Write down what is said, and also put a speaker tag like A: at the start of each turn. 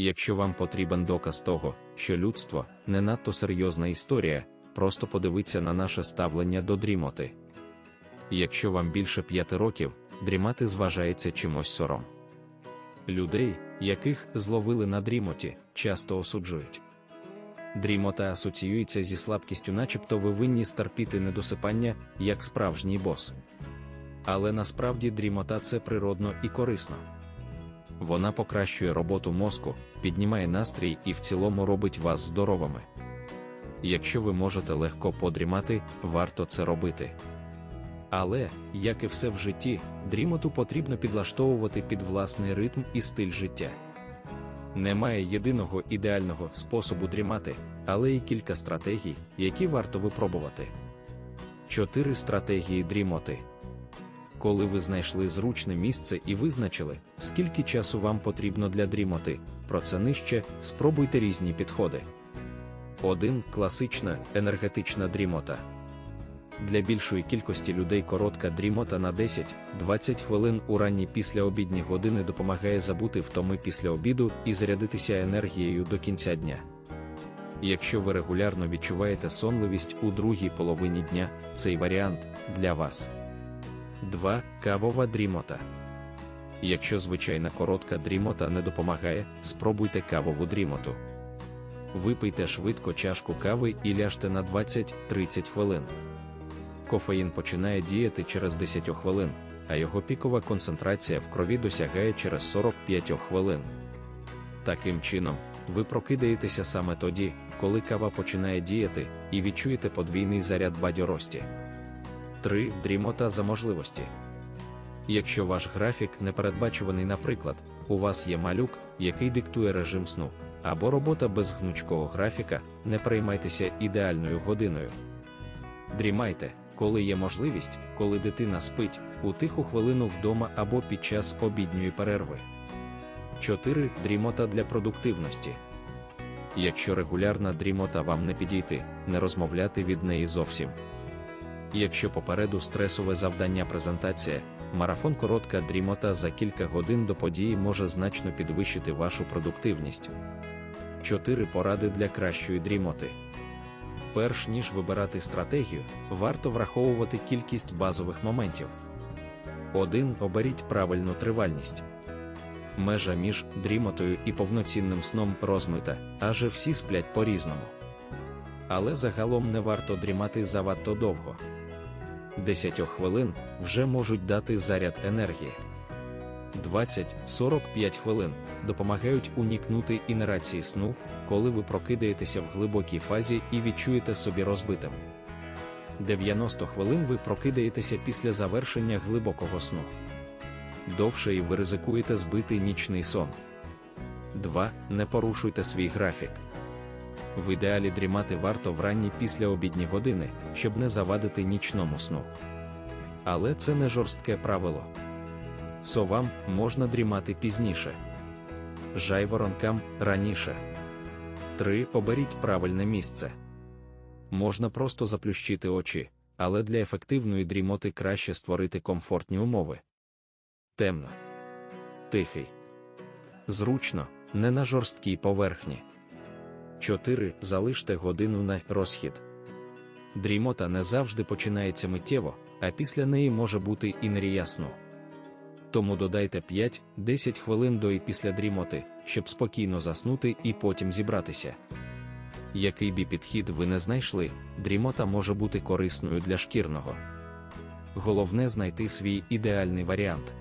A: Якщо вам потрібен доказ того, що людство не надто серйозна історія, просто подивіться на наше ставлення до дрімоти. Якщо вам більше п'яти років, дрімати зважається чимось сором. Людей, яких зловили на дрімоті, часто осуджують. Дрімота асоціюється зі слабкістю, начебто ви винні старпіти недосипання, як справжній бос. Але насправді дрімота це природно і корисно. Вона покращує роботу мозку, піднімає настрій і в цілому робить вас здоровими. Якщо ви можете легко подрімати, варто це робити. Але, як і все в житті, дрімоту потрібно підлаштовувати під власний ритм і стиль життя. Немає єдиного ідеального способу дрімати, але і кілька стратегій, які варто випробувати. Чотири стратегії дрімоти. Коли ви знайшли зручне місце і визначили, скільки часу вам потрібно для дрімоти, про це нижче спробуйте різні підходи. 1. Класична енергетична дрімота. Для більшої кількості людей коротка дрімота на 10-20 хвилин у ранні післяобідні години допомагає забути втоми після обіду і зарядитися енергією до кінця дня. Якщо ви регулярно відчуваєте сонливість у другій половині дня, цей варіант для вас. 2. Кавова дрімота. Якщо звичайна коротка дрімота не допомагає, спробуйте кавову дрімоту. Випийте швидко чашку кави і ляжте на 20-30 хвилин. Кофеїн починає діяти через 10 хвилин, а його пікова концентрація в крові досягає через 45 хвилин. Таким чином, ви прокидаєтеся саме тоді, коли кава починає діяти, і відчуєте подвійний заряд бадьорості. 3. Дрімота за можливості. Якщо ваш графік непередбачуваний, наприклад, у вас є малюк, який диктує режим сну, або робота без гнучкого графіка, не приймайтеся ідеальною годиною. Дрімайте, коли є можливість, коли дитина спить, у тиху хвилину вдома або під час обідньої перерви. 4. Дрімота для продуктивності. Якщо регулярна дрімота вам не підійти, не розмовляти від неї зовсім. Якщо попереду стресове завдання презентація, марафон коротка дрімота за кілька годин до події може значно підвищити вашу продуктивність. 4 поради для кращої дрімоти. Перш ніж вибирати стратегію, варто враховувати кількість базових моментів. 1. Оберіть правильну тривальність. Межа між дрімотою і повноцінним сном розмита, адже всі сплять по-різному. Але загалом не варто дрімати завадто довго. 10 хвилин вже можуть дати заряд енергії. 20-45 хвилин допомагають унікнути інерації сну, коли ви прокидаєтеся в глибокій фазі і відчуєте собі розбитим. 90 хвилин ви прокидаєтеся після завершення глибокого сну. Довше і ви ризикуєте збити нічний сон. 2. Не порушуйте свій графік. В ідеалі дрімати варто в ранні післяобідні години, щоб не завадити нічному сну. Але це не жорстке правило. Совам можна дрімати пізніше. Жайворонкам раніше. 3. Оберіть правильне місце. Можна просто заплющити очі, але для ефективної дрімоти краще створити комфортні умови. Темно. Тихий. Зручно, не на жорсткій поверхні. 4. Залиште годину на розхід. Дрімота не завжди починається миттєво, а після неї може бути і нерія сну. Тому додайте 5-10 хвилин до і після дрімоти, щоб спокійно заснути і потім зібратися. Який бі підхід ви не знайшли, дрімота може бути корисною для шкірного. Головне знайти свій ідеальний варіант.